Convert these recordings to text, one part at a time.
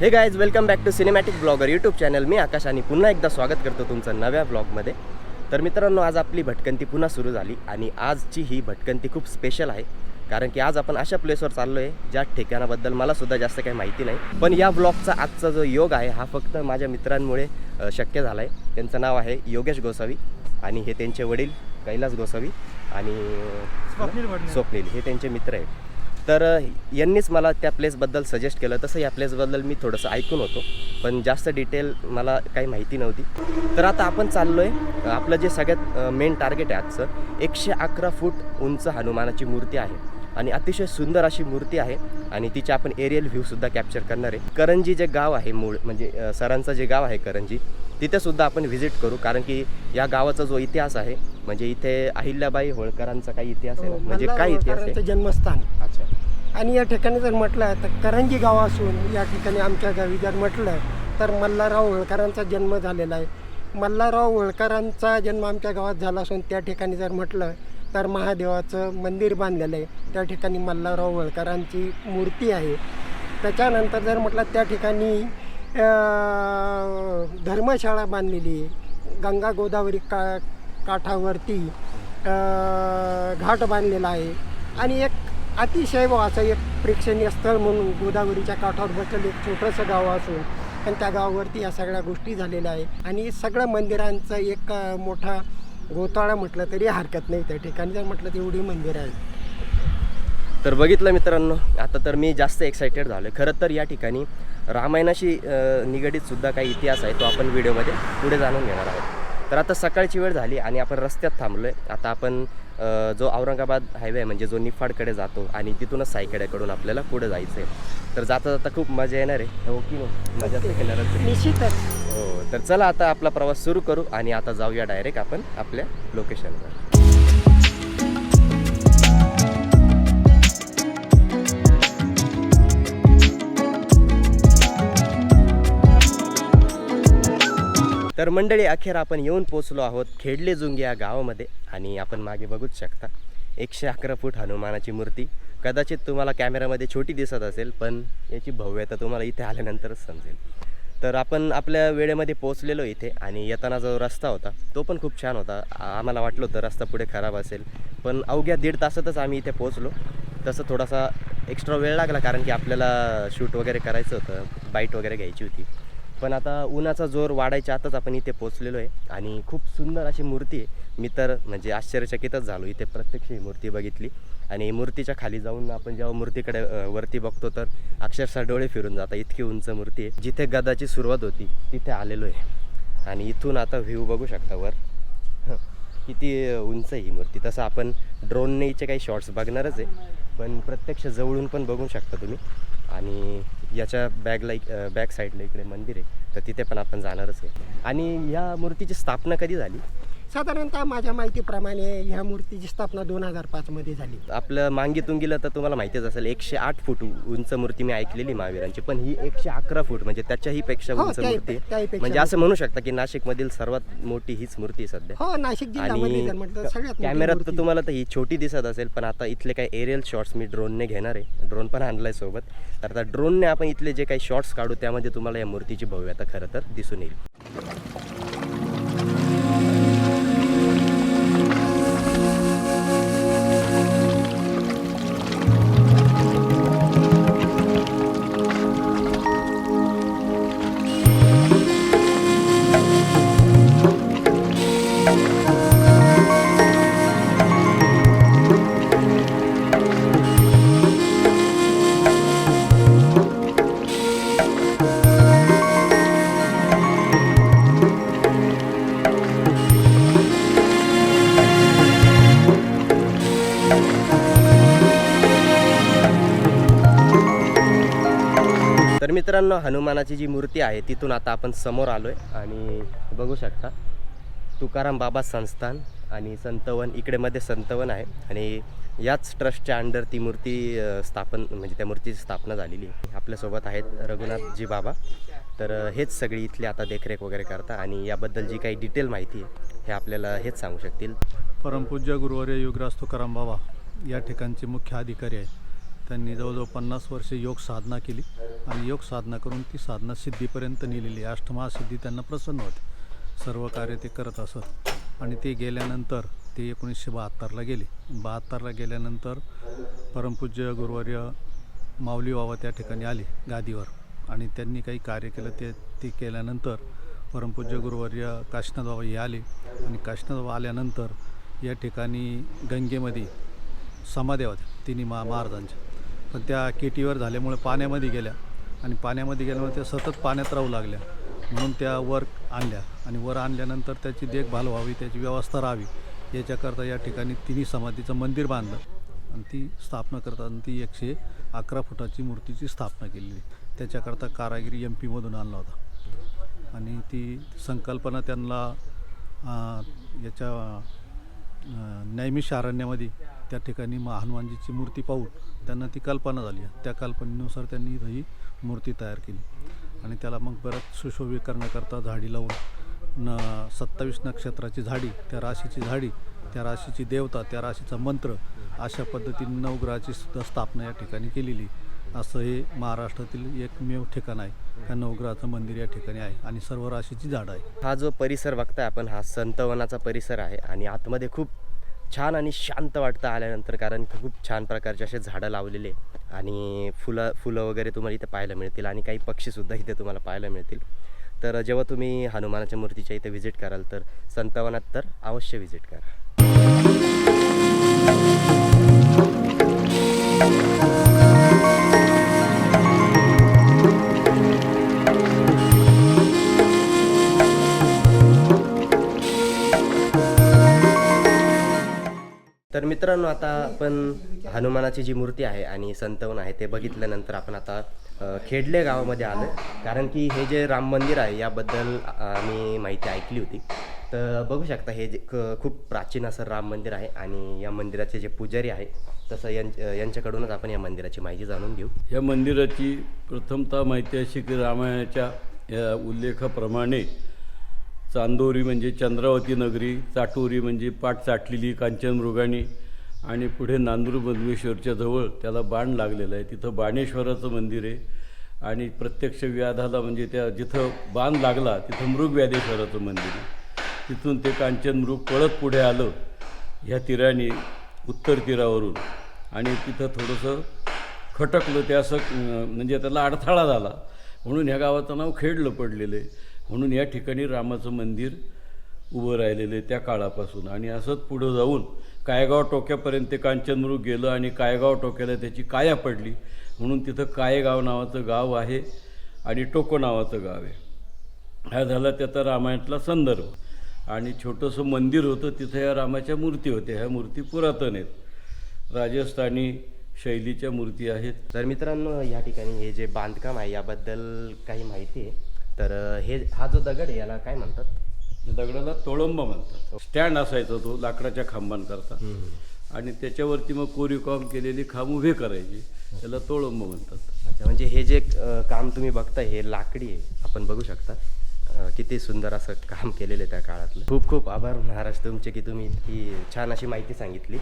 Hey guys welcome back to cinematic blogger YouTube channel मी आकाश आणि पुन्हा एकदा स्वागत करतो तुमचं नव्या ब्लॉगमध्ये तर मित्रांनो आज आपली भटकंती पुन्हा सुरू झाली आणि आजची ही भटकंती खूप स्पेशल आहे. कारण की आज आपण अशा प्लेसवर चाललो आहे ज्या ठिकाणाबद्दल मला सुद्धा जास्त काही माहिती नाही. पण या ब्लॉगचा आजचा जो योग आहे हा फक्त माझ्या मित्रांमुळे शक्य झाला आहे त्यांचं नाव आहे योगेश गोसावी आणि हे त्यांचे वडील कैलास गोसावी आणि. स्वप्नील. हे त्यांचे मित्र आहेत. तर यांनीच मला त्या प्लेसबद्दल सजेस्ट केलं. तसं या प्लेसबद्दल मी थोडंसं ऐकून होतो. पण जास्त डिटेल मला काही माहिती नव्हती. तर आता आपण चाललो आहे आपलं जे सगळ्यात मेन टार्गेट आहे आजचं एकशे अकरा फूट उंच हनुमानाची मूर्ती आहे. आणि अतिशय सुंदर अशी मूर्ती आहे आणि तिचे आपण एरियल व्ह्यूसुद्धा कॅप्चर करणार आहे. करंजी जे गाव आहे मूळ म्हणजे सरांचं जे गाव आहे करंजी तिथेसुद्धा आपण व्हिजिट करू. कारण की या गावाचा जो इतिहास आहे म्हणजे इथे अहिल्याबाई होळकरांचा काही इतिहास आहे ना? म्हणजे मल्हार काय इतिहास होळकरांचं आहे जन्मस्थान. अच्छा. आणि या ठिकाणी जर म्हटलं तर करंजी गाव असून या ठिकाणी आमच्या गावी जर म्हटलं तर मल्हारराव होळकरांचा जन्म झालेला आहे. मल्हारराव होळकरांचा जन्म आमच्या गावात झाला असून त्या ठिकाणी जर म्हटलं तर महादेवाचं मंदिर बांधलेलं आहे. त्या ठिकाणी मल्हारराव होळकरांची मूर्ती आहे. त्याच्यानंतर जर म्हटलं त्या ठिकाणी अं, धर्मशाळा बांधलेली आहे. गंगा गोदावरी का काठावरती घाट बांधलेला आहे. आणि एक अतिशय असं एक प्रेक्षणीय स्थळ म्हणून गोदावरीच्या काठावर बसलेलं एक छोटंसं गाव असून पण त्या गावावरती या सगळ्या गोष्टी झालेल्या आहे आणि सगळ्या मंदिरांचं एक मोठा गोताळा म्हटलं तरी हरकत नाही त्या ठिकाणी. जर म्हटलं तेवढी मंदिरं आहेत. तर बघितलं मित्रांनो आता तर मी जास्त एक्सायटेड झालो आहे खरं तर या ठिकाणी रामायणाशी निगडीत सुद्धा काही इतिहास आहे तो आपण व्हिडिओमध्ये पुढे जाणून घेणार आहोत. तर आता सकाळची वेळ झाली आणि आपण रस्त्यात थांबलो आहे आता आपण जो औरंगाबाद हायवे आहे म्हणजे जो निफाडकडे जातो आणि तिथूनच सायकड्याकडून आपल्याला पुढे जायचं आहे तर जाता जाता खूप मजा येणार आहे. हो की नाही? मजा. निश्चितच. हो तर चला आता आपला प्रवास सुरू करू आणि आता जाऊया डायरेक्ट आपण आपल्या लोकेशनवर तर मंडळी अखेर आपण येऊन पोचलो आहोत खेडले जुंग या गावामध्ये आणि आपण मागे बघूच शकता. एकशे अकरा फूट हनुमानाची मूर्ती. कदाचित तुम्हाला कॅमेऱ्यामध्ये छोटी दिसत असेल पण याची भव्यता तुम्हाला इथे आल्यानंतरच समजेल. तर आपण आपल्या वेळेमध्ये पोहोचलेलो इथे आणि येताना जो रस्ता होता तो पण खूप छान होता. आम्हाला वाटलं होतं रस्ता पुढे खराब असेल पण अवघ्या दीड तासातच आम्ही इथे पोहोचलो. तसं थोडासा एक्स्ट्रा वेळ लागला कारण की आपल्याला शूट वगैरे करायचं होतं बाईट वगैरे घ्यायची होती. पण आता उन्हाचा जोर वाढायच्या आतच आपण इथे पोचलेलो आहे. आणि खूप सुंदर अशी मूर्ती आहे. मी तर म्हणजे आश्चर्यचकितच झालो. इथे प्रत्यक्ष ही मूर्ती बघितली. आणि मूर्तीच्या खाली जाऊन आपण जेव्हा मूर्तीकडे वरती बघतो तर अक्षरशः डोळे फिरून जातात. इतकी उंच मूर्ती आहे. जिथे गदाची सुरुवात होती तिथे आलेलो आहे. आणि इथून आता व्ह्यू बघू शकता वर. किती उंच ही मूर्ती. तसं आपण ड्रोनने हिचे काही शॉट्स बघणारच आहे. पण प्रत्यक्ष जवळून पण बघू शकता तुम्ही. आणि याच्या बॅगला बॅक साईडला इकडे मंदिर आहे. तर तिथे पण आपण जाणारच आहे. आणि या मूर्तीची स्थापना कधी झाली? साधारणतः माझ्या माहितीप्रमाणे ह्या मूर्तीची स्थापना दोन हजार पाचमध्ये झाली. आपलं मांगीतून गेलं तर तुम्हाला माहितीच असेल एकशे आठ फूट उंच मूर्ती मी ऐकलेली महावीरांची. पण ही एकशे अकरा फूट म्हणजे त्याच्याही पेक्षा हो, उंच मूर्ती. त्याहीपेक्षा म्हणजे असं म्हणू शकता की नाशिकमधील सर्वात मोठी हीच मूर्ती आहे सध्या. हो नाशिक जिल्ह्यामध्ये आणि जर म्हटलं तर सगळ्यात मोठी कॅमेऱ्यात तर मूर्ती. तुम्हाला तर ही छोटी दिसत असेल पण आता इथले काही एरियल शॉट्स मी ड्रोनने घेणार आहे. ड्रोन पण आणलाय सोबत. तर आता ड्रोनने आपण इथले जे काही शॉट्स काढू त्यामध्ये तुम्हाला या मूर्तीची भव्यता खरं तर दिसून येईल. मित्रांनो हनुमानाची जी मूर्ती आहे तिथून आता आपण समोर आलो आहे आणि बघू शकता तुकाराम बाबा संस्थान आणि संतवन इकडे मध्ये संतवन आहे. आणि याच ट्रस्टच्या अंडर ती मूर्ती स्थापन म्हणजे त्या मूर्तीची स्थापना झालेली आहे. आपल्यासोबत आहेत रघुनाथजी बाबा. तर हेच सगळी इथली आता देखरेख वगैरे करता आणि याबद्दल जी काही डिटेल माहिती आहे हे आपल्याला हेच सांगू शकतील. परमपूज्य गुरुवर्य युगराज तुकाराम बाबा या ठिकाणचे मुख्य अधिकारी आहेत. त्यांनी जवळजवळ पन्नास वर्षे योग साधना केली आणि योग साधना करून ती साधना सिद्धीपर्यंत नेलेली अष्टमहासिद्धी त्यांना प्रसन्न होते. सर्व कार्य ते करत असत. आणि ते गेल्यानंतर ते एकोणीसशे बहात्तरला गेले. बहात्तरला गेल्यानंतर परमपूज्य गुरुवर्य माऊली बाबा त्या ठिकाणी आले गादीवर. आणि त्यांनी काही कार्य केलं ते ते केल्यानंतर परमपूज्य गुरुवर्य काशीनाथ बाबा हे आले. आणि काशीनाथ बाबा आल्यानंतर या ठिकाणी गंगेमध्ये समाध्या होत्या. तिन्ही मा महाराजांच्या. पण त्या केटीवर झाल्यामुळे पाण्यामध्ये गेल्या. आणि पाण्यामध्ये गेल्यामुळे त्या सतत पाण्यात राहू लागल्या. म्हणून त्या वर आणल्या. आणि वर आणल्यानंतर त्याची देखभाल व्हावी त्याची व्यवस्था राहावी याच्याकरता या ठिकाणी तिन्ही समाधीचं मंदिर बांधलं. आणि ती स्थापना करताना ती एकशे अकरा फुटाची मूर्तीची स्थापना केलेली. त्याच्याकरता कारागिरी एम पीमधून आणला होता. आणि ती संकल्पना त्यांना याच्या नैमिष अरण्यामध्ये त्या ठिकाणी महा हनुमानजीची मूर्ती पाहून त्यांना ती कल्पना झाली. त्या कल्पनेनुसार त्यांनी ही मूर्ती तयार केली. आणि त्याला मग परत सुशोभीकरणाकरता झाडी लावून न सत्तावीस नक्षत्राची झाडी त्या राशीची झाडी त्या राशीची देवता त्या राशीचा मंत्र अशा पद्धतीने नवग्रहाची सुद्धा स्थापना या ठिकाणी केलेली. असं हे महाराष्ट्रातील एकमेव ठिकाण आहे. त्या नवग्रहाचं मंदिर या ठिकाणी आहे आणि सर्व राशीची झाडं आहे हा जो परिसर बघताय आपण हा संतवनाचा परिसर आहे आणि आतमध्ये खूप छान आणि शांत वाटतं आल्यानंतर कारण खूप छान प्रकारचे असे झाडं लावलेले आणि फुलं फुलं वगैरे तुम्हाला इथे पाहायला मिळतील आणि काही पक्षीसुद्धा इथे तुम्हाला पाहायला मिळतील. तर जेव्हा तुम्ही हनुमानाच्या मूर्तीच्या इथे व्हिजिट कराल तर संतवनात तर अवश्य व्हिजिट करा. तर मित्रांनो आता आपण हनुमानाची जी मूर्ती आहे आणि संतवन आहे ते बघितल्यानंतर आपण आता खेडले गावामध्ये आलो कारण की हे जे राम मंदिर आहे याबद्दल आम्ही माहिती ऐकली होती. तर बघू शकता हे जे क- खूप प्राचीन असं राम मंदिर आहे आणि या मंदिराचे जे पुजारी आहे तसं यां यांच्याकडूनच आपण या मंदिराची माहिती जाणून घेऊ. या मंदिराची प्रथमतः माहिती अशी की रामायणाच्या या उल्लेखाप्रमाणे चांदोरी म्हणजे चंद्रावती नगरी चाटोरी म्हणजे पाठ चाटलेली कांचन मृगाणी आणि पुढे नांदूर बदमेश्वरच्या जवळ त्याला बाण लागलेलं आहे. तिथं बाणेश्वराचं मंदिर आहे. आणि प्रत्यक्ष व्याधाला म्हणजे त्या जिथं बाण लागला तिथं मृगव्याधेश्वराचं मंदिर आहे. तिथून ते कांचन मृग पळत पुढे आलं ह्या तीराने उत्तर तीरावरून. आणि तिथं थोडंसं खटकलं ते असं म्हणजे त्याला अडथळा झाला. म्हणून ह्या गावाचं नाव खेडलं पडलेलं आहे. म्हणून या ठिकाणी रामाचं मंदिर उभं राहिलेलं आहे त्या काळापासून. आणि असंच पुढं जाऊन कायगाव टोक्यापर्यंत ते कांचनमृग गेलं आणि कायगाव टोक्याला त्याची काया पडली. म्हणून तिथं कायगाव नावाचं गाव आहे आणि टोको नावाचं गाव आहे. हा झाला त्याचा रामायणातला संदर्भ. आणि छोटंसं मंदिर होतं तिथं या रामाच्या मूर्ती होत्या. ह्या मूर्ती पुरातन आहेत. राजस्थानी शैलीच्या मूर्ती आहेत. तर मित्रांनो या ठिकाणी हे जे बांधकाम आहे याबद्दल काही माहिती आहे. तर हे हा जो दगड आहे याला काय म्हणतात? दगडाला तोळंब म्हणतात. स्टँड असायचा तो लाकडाच्या खांबांकरता. आणि त्याच्यावरती मग कोरीव केलेली खांब उभे करायची. त्याला तोळंब म्हणतात. अच्छा म्हणजे हे जे काम तुम्ही बघताय हे लाकडी आहे. आपण बघू शकता. किती सुंदर असं काम केलेलं आहे त्या काळातलं. खूप खूप आभार महाराज तुमचे की तुम्ही इतकी छान अशी माहिती सांगितली.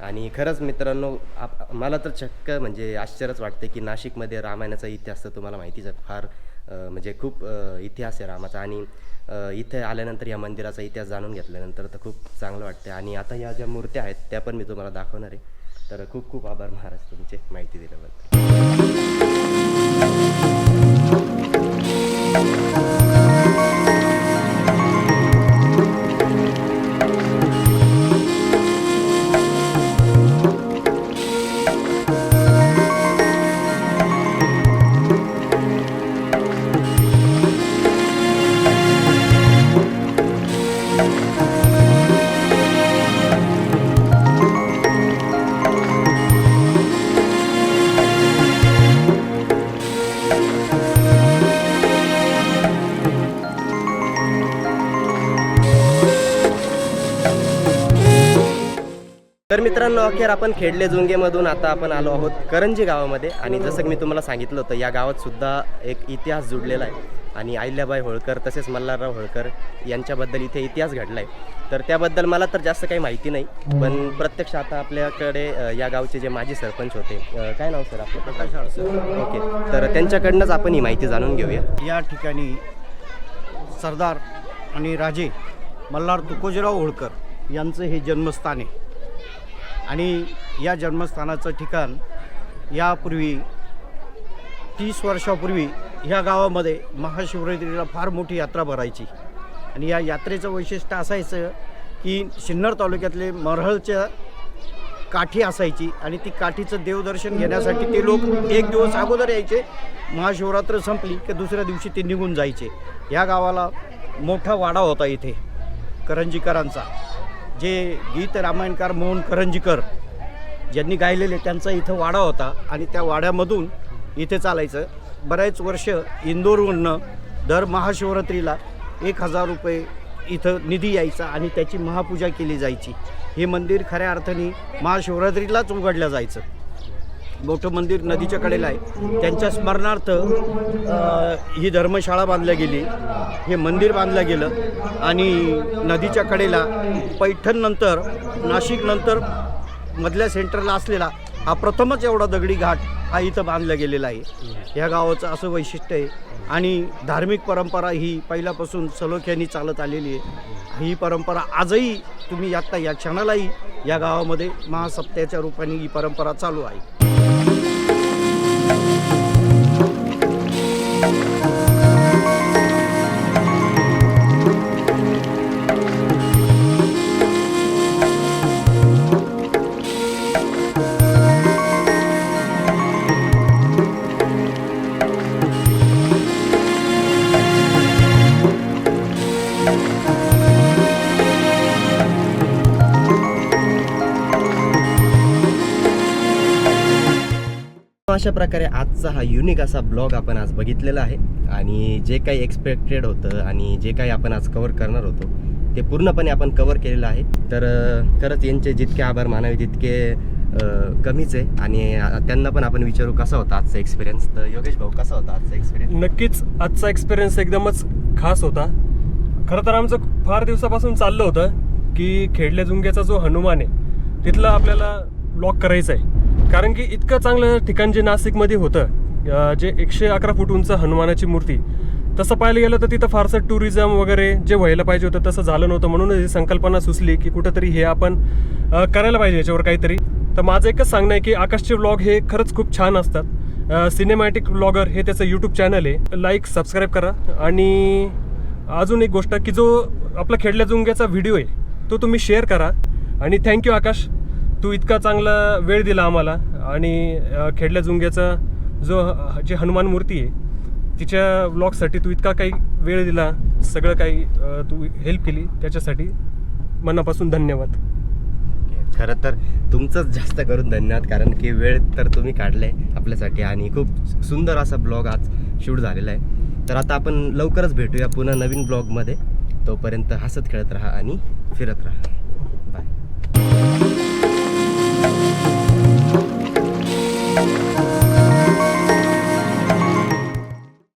आणि खरंच मित्रांनो आप मला तर चक्क म्हणजे आश्चर्यच वाटते की नाशिकमध्ये रामायणाचा इतिहास तर तुम्हाला माहितीच आहे फार म्हणजे खूप इतिहास आहे रामाचा. आणि इथे आल्यानंतर या मंदिराचा इतिहास जाणून घेतल्यानंतर तर खूप चांगलं वाटते आणि आता या ज्या मूर्त्या आहेत त्या पण मी तुम्हाला दाखवणार आहे. तर खूप खूप आभार महाराज तुमचे माहिती दिल्याबद्दल. तर मित्रांनो अखेर आपण खेडले जुंगेमधून आता आपण आलो आहोत करंजी गावामध्ये. आणि जसं मी तुम्हाला सांगितलं होतं या गावात सुद्धा एक इतिहास जुडलेला आहे. आणि अहिल्याबाई होळकर तसेच मल्हारराव होळकर यांच्याबद्दल इथे इतिहास घडला आहे तर त्याबद्दल मला तर जास्त काही माहिती नाही. पण प्रत्यक्ष आता आपल्याकडे या गावचे जे माजी सरपंच होते काय नाव सर आपलं? प्रकाश ओके. तर त्यांच्याकडनंच आपण ही माहिती जाणून घेऊया. या ठिकाणी सरदार आणि राजे मल्हार तुकोजीराव होळकर यांचं हे जन्मस्थान आहे. आणि या जन्मस्थानाचं ठिकाण यापूर्वी तीस वर्षापूर्वी ह्या गावामध्ये महाशिवरात्रीला फार मोठी यात्रा भरायची. आणि या यात्रेचं वैशिष्ट्य असायचं की सिन्नर तालुक्यातले मरहळच्या काठी असायची आणि ती काठीचं देवदर्शन घेण्यासाठी ते लोक एक दिवस अगोदर यायचे महाशिवरात्र संपली की दुसऱ्या दिवशी ते निघून जायचे. या गावाला मोठा वाडा होता इथे करंजीकरांचा. जे गीत रामायणकार मोहन करंजीकर ज्यांनी गायलेले त्यांचा इथं वाडा होता आणि त्या वाड्यामधून इथे चालायचं. बऱ्याच वर्ष इंदोरवरनं दर महाशिवरात्रीला एक हजार रुपये इथं निधी यायचा आणि त्याची महापूजा केली जायची. हे मंदिर खऱ्या अर्थाने महाशिवरात्रीलाच उघडलं जायचं. मोठं मंदिर नदीच्या कडेला आहे. त्यांच्या स्मरणार्थ ही धर्मशाळा बांधल्या गेली. हे मंदिर बांधलं गेलं. आणि नदीच्या कडेला पैठणनंतर नाशिकनंतर मधल्या सेंटरला असलेला हा प्रथमच एवढा दगडी घाट हा इथं बांधला गेलेला आहे. ह्या गावाचं असं वैशिष्ट्य आहे. आणि धार्मिक परंपरा ही पहिल्यापासून सलोख्यानी चालत आलेली आहे. ही परंपरा आजही तुम्ही आत्ता या क्षणालाही या गावामध्ये महासप्त्याच्या रूपाने ही परंपरा चालू आहे. अशा प्रकारे आजचा हा युनिक असा ब्लॉग आपण आज बघितलेला आहे. आणि जे काही एक्सपेक्टेड होतं आणि जे काही आपण आज कवर करणार होतो ते पूर्णपणे आपण कवर केलेलं आहे. तर खरंच यांचे जितके आभार मानावे तितके कमीच आहे. आणि त्यांना पण आपण विचारू कसा होता आजचा एक्सपिरियन्स तर योगेश भाऊ कसा होता आजचा एक्सपिरियन्स नक्कीच आजचा एक्सपिरियन्स एकदमच खास होता. खरं तर आमचं फार दिवसापासून चाललं होतं की खेडल्या जुंग्याचा जो हनुमान आहे तिथला आपल्याला ब्लॉक करायचा आहे. कारण की इतकं चांगलं ठिकाण जे नाशिकमध्ये होतं जे एकशे अकरा फूट उंच हनुमानाची मूर्ती तसं पाहायला गेलं तर तिथं फारसं टुरिझम वगैरे जे व्हायला पाहिजे होतं तसं झालं नव्हतं. म्हणून ही संकल्पना सुचली की कुठंतरी हे आपण करायला पाहिजे याच्यावर काहीतरी. तर माझं एकच सांगणं आहे की आकाशचे व्लॉग हे खरंच खूप छान असतात. सिनेमॅटिक व्लॉगर हे त्याचं यूट्यूब चॅनल आहे. लाईक सबस्क्राईब करा. आणि अजून एक गोष्ट की जो आपला खेडल्या जुंग्याचा व्हिडिओ आहे तो तुम्ही शेअर करा. आणि थँक्यू आकाश. तू इतका चांगला वेळ दिला आम्हाला आणि खेडल्या जुंग्याचा जो ह- जी हनुमान मूर्ती आहे तिच्या ब्लॉगसाठी तू इतका काही वेळ दिला सगळं काही तू हेल्प केली त्याच्यासाठी मनापासून धन्यवाद. खरं तर तुमचंच जास्त करून धन्यवाद कारण की वेळ तर तुम्ही काढलाय आपल्यासाठी आणि खूप सुंदर असा ब्लॉग आज शूट झालेला आहे. तर आता आपण लवकरच भेटूया पुन्हा नवीन ब्लॉगमध्ये तोपर्यंत हसत खेळत राहा आणि फिरत राहा.